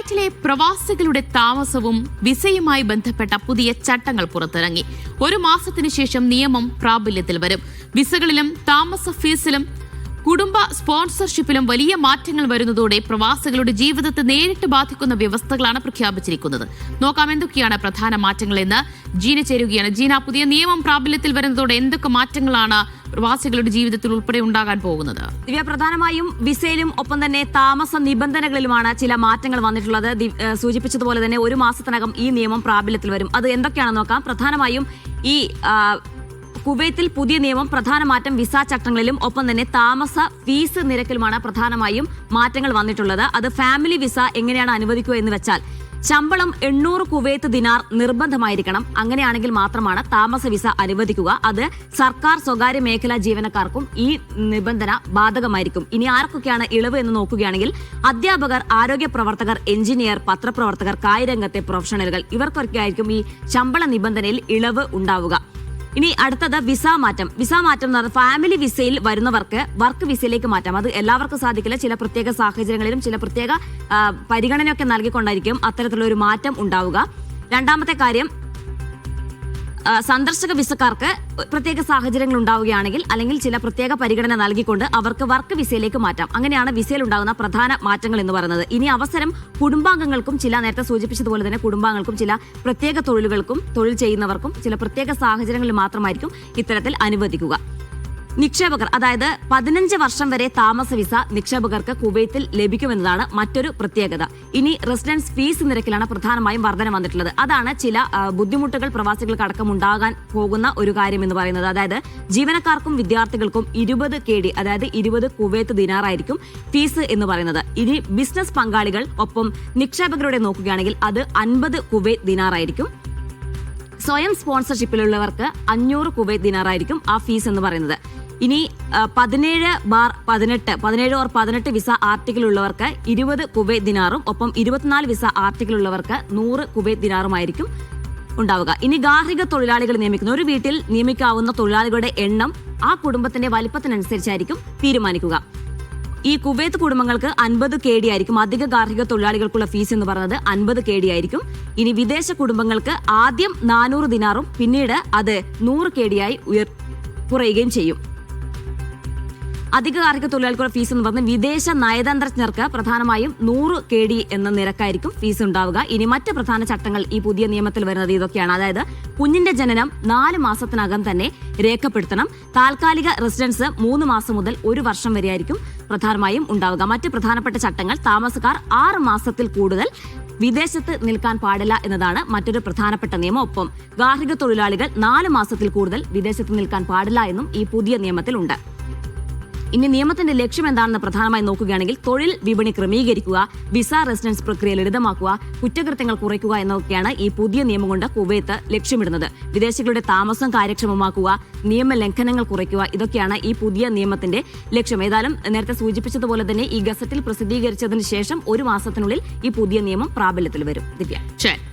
കുവൈറ്റിലെ പ്രവാസികളുടെ താമസവും വിസയുമായി ബന്ധപ്പെട്ട പുതിയ ചട്ടങ്ങൾ പുറത്തിറങ്ങി. ഒരു മാസത്തിനു ശേഷം നിയമം പ്രാബല്യത്തിൽ വരും. വിസകളിലും താമസ ഫീസിലും കുടുംബ സ്പോൺസർഷിപ്പിലും വലിയ മാറ്റങ്ങൾ വരുന്നതോടെ പ്രവാസികളുടെ ജീവിതത്തെ നേരിട്ട് ബാധിക്കുന്ന വ്യവസ്ഥകളാണ് പ്രഖ്യാപിച്ചിരിക്കുന്നത്. നോക്കാം എന്തൊക്കെയാണ് പ്രധാന മാറ്റങ്ങൾ എന്ന് ജീന ചേരുകയാണ്. ജീന പുതിയ നിയമം പ്രാബല്യത്തിൽ വരുന്നതോടെ എന്തൊക്കെ മാറ്റങ്ങളാണ് പ്രവാസികളുടെ ജീവിതത്തിൽ ഉൾപ്പെടെ ഉണ്ടാകാൻ പോകുന്നത്? ദിവ്യ പ്രധാനമായും വിസയിലും ഒപ്പം തന്നെ താമസ നിബന്ധനകളിലുമാണ് ചില മാറ്റങ്ങൾ വന്നിട്ടുള്ളത്. സൂചിപ്പിച്ചതുപോലെ തന്നെ ഒരു മാസത്തിനകം ഈ നിയമം പ്രാബല്യത്തിൽ വരും. അത് എന്തൊക്കെയാണെന്ന് നോക്കാം. പ്രധാനമായും ഈ കുവൈത്തിൽ പുതിയ നിയമം പ്രധാന മാറ്റം വിസ ചട്ടങ്ങളിലും ഒപ്പം തന്നെ താമസ ഫീസ് നിരക്കിലുമാണ് പ്രധാനമായും മാറ്റങ്ങൾ വന്നിട്ടുള്ളത്. അത് ഫാമിലി വിസ എങ്ങനെയാണ് അനുവദിക്കുക എന്ന് വെച്ചാൽ ശമ്പളം എണ്ണൂറ് കുവൈത്ത് ദിനാർ നിർബന്ധമായിരിക്കണം. അങ്ങനെയാണെങ്കിൽ മാത്രമാണ് താമസ വിസ അനുവദിക്കുക. അത് സർക്കാർ സ്വകാര്യ മേഖലാ ജീവനക്കാർക്കും ഈ നിബന്ധന ബാധകമായിരിക്കും. ഇനി ആർക്കൊക്കെയാണ് ഇളവ് എന്ന് നോക്കുകയാണെങ്കിൽ അധ്യാപകർ ആരോഗ്യ പ്രവർത്തകർ എഞ്ചിനീയർ പത്രപ്രവർത്തകർ കായിരംഗത്തെ പ്രൊഫഷണലുകൾ ഇവർക്കൊക്കെ ആയിരിക്കും ഈ ശമ്പള നിബന്ധനയിൽ ഇളവ് ഉണ്ടാവുക. ഇനി അടുത്തത് വിസ മാറ്റം. വിസ മാറ്റം എന്ന് ഫാമിലി വിസയിൽ വരുന്നവർക്ക് വർക്ക് വിസയിലേക്ക് മാറ്റാം. അത് എല്ലാവർക്കും സാധിക്കില്ല. ചില പ്രത്യേക സാഹചര്യങ്ങളിലും ചില പ്രത്യേക പരിഗണനയൊക്കെ നൽകിക്കൊണ്ടായിരിക്കും അത്തരത്തിലുള്ള ഒരു മാറ്റം ഉണ്ടാവുക. രണ്ടാമത്തെ കാര്യം സന്ദർശക വിസക്കാർക്ക് പ്രത്യേക സാഹചര്യങ്ങൾ ഉണ്ടാവുകയാണെങ്കിൽ അല്ലെങ്കിൽ ചില പ്രത്യേക പരിഗണന നൽകിക്കൊണ്ട് അവർക്ക് വർക്ക് വിസയിലേക്ക് മാറ്റാം. അങ്ങനെയാണ് വിസയിൽ ഉണ്ടാകുന്ന പ്രധാന മാറ്റങ്ങൾ എന്ന് പറയുന്നത്. ഇനി അവസരം കുടുംബാംഗങ്ങൾക്കും ചില നേരത്തെ സൂചിപ്പിച്ചതുപോലെ തന്നെ കുടുംബാംഗങ്ങൾക്കും ചില പ്രത്യേക തൊഴിലുകൾക്കും തൊഴിൽ ചെയ്യുന്നവർക്കും ചില പ്രത്യേക സാഹചര്യങ്ങളിൽ മാത്രമായിരിക്കും ഇത്തരത്തിൽ അനുവദിക്കുക. നിക്ഷേപകർ അതായത് പതിനഞ്ച് വർഷം വരെ താമസ വിസ നിക്ഷേപകർക്ക് കുവൈത്തിൽ ലഭിക്കുമെന്നതാണ് മറ്റൊരു പ്രത്യേകത. ഇനി റെസിഡൻസ് ഫീസ് നിരക്കിലാണ് പ്രധാനമായും വർധന വന്നിട്ടുള്ളത്. അതാണ് ചില ബുദ്ധിമുട്ടുകൾ പ്രവാസികൾക്ക് അടക്കം ഉണ്ടാകാൻ പോകുന്ന ഒരു കാര്യം എന്ന് പറയുന്നത്. അതായത് ജീവനക്കാർക്കും വിദ്യാർത്ഥികൾക്കും ഇരുപത് കെ ഡി അതായത് ഇരുപത് കുവൈത്ത് ദിനാറായിരിക്കും ഫീസ് എന്ന് പറയുന്നത്. ഇനി ബിസിനസ് പങ്കാളികൾ ഒപ്പം നിക്ഷേപകരുടെ നോക്കുകയാണെങ്കിൽ അത് അൻപത് കുവൈത്ത് ദിനാറായിരിക്കും. സ്വയം സ്പോൺസർഷിപ്പിലുള്ളവർക്ക് അഞ്ഞൂറ് കുവൈത്ത് ദിനാറായിരിക്കും ആ ഫീസ് എന്ന് പറയുന്നത്. ഇനി പതിനേഴ് ബാർ പതിനെട്ട് പതിനേഴ് ഓർ പതിനെട്ട് വിസ ആർട്ടിക്കിൾ ഉള്ളവർക്ക് ഇരുപത് കുവൈ ദിനാറും ഒപ്പം ഇരുപത്തിനാല് വിസ ആർട്ടിക്കിൾ ഉള്ളവർക്ക് നൂറ് കുവൈ ദിനാറുമായിരിക്കും ഉണ്ടാവുക. ഇനി ഗാർഹിക തൊഴിലാളികൾ നിയമിക്കുന്ന. ഒരു വീട്ടിൽ നിയമിക്കാവുന്ന തൊഴിലാളികളുടെ എണ്ണം ആ കുടുംബത്തിന്റെ വലിപ്പത്തിനനുസരിച്ചായിരിക്കും തീരുമാനിക്കുക. ഈ കുവൈത്ത് കുടുംബങ്ങൾക്ക് അൻപത് കെ ഡി ആയിരിക്കും. അധിക ഗാർഹിക തൊഴിലാളികൾക്കുള്ള ഫീസ് എന്ന് പറയുന്നത് അൻപത് കെ ഡി ആയിരിക്കും. ഇനി വിദേശ കുടുംബങ്ങൾക്ക് ആദ്യം നാനൂറ് ദിനാറും പിന്നീട് അത് നൂറ് കെ ഡി ആയി ഉയർ കുറയുകയും ചെയ്യും. അധിക ഗാർഹിക തൊഴിലാളികളുടെ ഫീസ് എന്ന് പറഞ്ഞാൽ വിദേശ നയതന്ത്രജ്ഞർക്ക് പ്രധാനമായും നൂറ് കെ ഡി എന്ന നിരക്കായിരിക്കും ഫീസ് ഉണ്ടാവുക. ഇനി മറ്റ് പ്രധാന ചട്ടങ്ങൾ ഈ പുതിയ നിയമത്തിൽ വരുന്നത് ഇതൊക്കെയാണ്. അതായത് കുഞ്ഞിന്റെ ജനനം നാല് മാസത്തിനകം തന്നെ രേഖപ്പെടുത്തണം. താൽക്കാലിക റെസിഡൻസ് മൂന്ന് മാസം മുതൽ ഒരു വർഷം വരെയായിരിക്കും പ്രധാനമായും ഉണ്ടാവുക. മറ്റ് പ്രധാനപ്പെട്ട ചട്ടങ്ങൾ താമസക്കാർ ആറ് മാസത്തിൽ കൂടുതൽ വിദേശത്ത് നിൽക്കാൻ പാടില്ല എന്നതാണ് മറ്റൊരു പ്രധാനപ്പെട്ട നിയമം. ഒപ്പം ഗാർഹിക തൊഴിലാളികൾ നാല് മാസത്തിൽ കൂടുതൽ വിദേശത്ത് നിൽക്കാൻ പാടില്ല എന്നും ഈ പുതിയ നിയമത്തിലുണ്ട്. ഇനി നിയമത്തിന്റെ ലക്ഷ്യം എന്താണെന്ന് പ്രധാനമായി നോക്കുകയാണെങ്കിൽ തൊഴിൽ വിപണി ക്രമീകരിക്കുക വിസ റെസിഡൻസ് പ്രക്രിയ ലളിതമാക്കുക കുറ്റകൃത്യങ്ങൾ കുറയ്ക്കുക എന്നൊക്കെയാണ് ഈ പുതിയ നിയമം കൊണ്ട് കുവൈത്ത് ലക്ഷ്യമിടുന്നത്. വിദേശികളുടെ താമസം കാര്യക്ഷമമാക്കുക നിയമലംഘനങ്ങൾ കുറയ്ക്കുക ഇതൊക്കെയാണ് ഈ പുതിയ നിയമത്തിന്റെ ലക്ഷ്യം. ഏതായാലും നേരത്തെ സൂചിപ്പിച്ചതുപോലെ തന്നെ ഈ ഗസറ്റിൽ പ്രസിദ്ധീകരിച്ചതിന് ശേഷം ഒരു മാസത്തിനുള്ളിൽ ഈ പുതിയ നിയമം പ്രാബല്യത്തിൽ വരും. ദിവ്യ. ശരി.